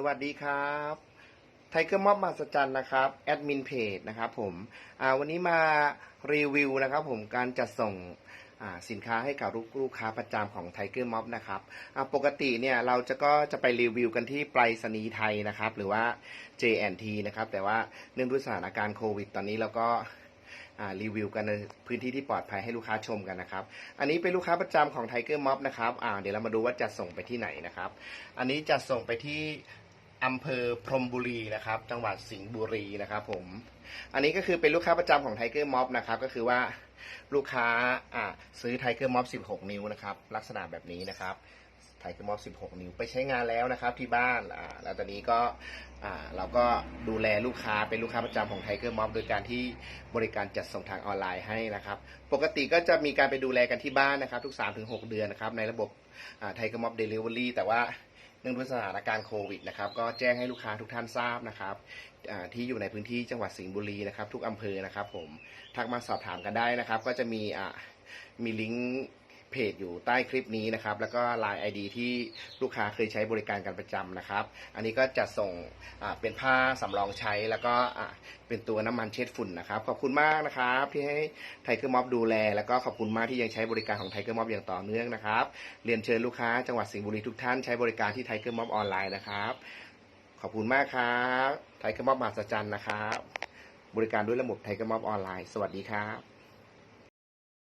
สวัสดีครับไทเกอร์ม็อบมหัศจรรย์นะครับแอดมินเพจนะครับผมวันนี้มารีวิวนะครับผมการจัดส่งสินค้าให้กับลูกลูกค้าประจำของไทเกอร์ม็อบนะครับปกติเนี่ยเราจะก็จะไปรีวิวกันที่ไปรษณีย์ไทยนะครับ หรือว่า JNT นะครับ แต่ว่าเนื่องด้วยสถานการณ์โควิด ตอนนี้เราก็รีวิวกันในพื้นที่ที่ปลอดภัยให้ลูกค้าชมกันนะครับ อันนี้เป็นลูกค้าประจำของไทเกอร์ม็อบนะครับเดี๋ยวเรามาดูว่าจัดส่งไปที่ไหนนะครับ อันนี้จัดส่งไปที่ อำเภอพรมบุรีนะครับ จังหวัดสิงห์บุรีนะครับ ผม อันนี้ก็คือเป็นลูกค้าประจำของไทเกอร์ม็อบนะครับ ก็คือว่าลูกค้าอ่าซื้อไทเกอร์ม็อบ16 นิ้วนะครับ ลักษณะแบบนี้นะครับไทเกอร์ม็อบ16 นิ้วไปใช้งานแล้วนะครับ ที่บ้านอ่าแล้วตอนนี้ก็อ่าเราก็ดูแลลูกค้าเป็นลูกค้าประจำของไทเกอร์ม็อบโดยการที่บริการจัดส่งทางออนไลน์ให้นะครับ ปกติก็จะมีการไปดูแลกันที่บ้านนะครับ ทุก 3-6 เดือนนะครับในระบบไทเกอร์ม็อบเดลิเวอรี่แต่ว่า เนื่องด้วยสถานการณ์โควิดนะครับก็แจ้งให้ลูกค้าทุกท่านทราบนะครับที่อยู่ในพื้นที่จังหวัดสิงห์บุรีนะครับ ทุกอำเภอนะครับ ผมทักมาสอบถามกันได้นะครับ ก็จะมีอ่ามีลิงก์ เพจอยู่ใต้คลิปนี้นะครับ แล้วก็ Line ID ที่ลูกค้าเคยใช้บริการกันประจำนะครับ อันนี้ก็จะส่งเป็นผ้าสำรองใช้แล้วก็เป็นตัวน้ำมันเช็ดฝุ่นนะครับ ขอบคุณมากนะครับ ที่ให้ไทเกอร์ม็อบดูแล แล้วก็ขอบคุณมากที่ยังใช้บริการของไทเกอร์ม็อบอย่างต่อเนื่องนะครับ เรียนเชิญลูกค้าจังหวัดสิงห์บุรีทุกท่านใช้บริการที่ไทเกอร์ม็อบออนไลน์นะครับขอบคุณมากครับไทเกอร์ม็อบมหัศจรรย์นะครับ บริการด้วยระบบไทเกอร์ม็อบออนไลน์ สวัสดีครับ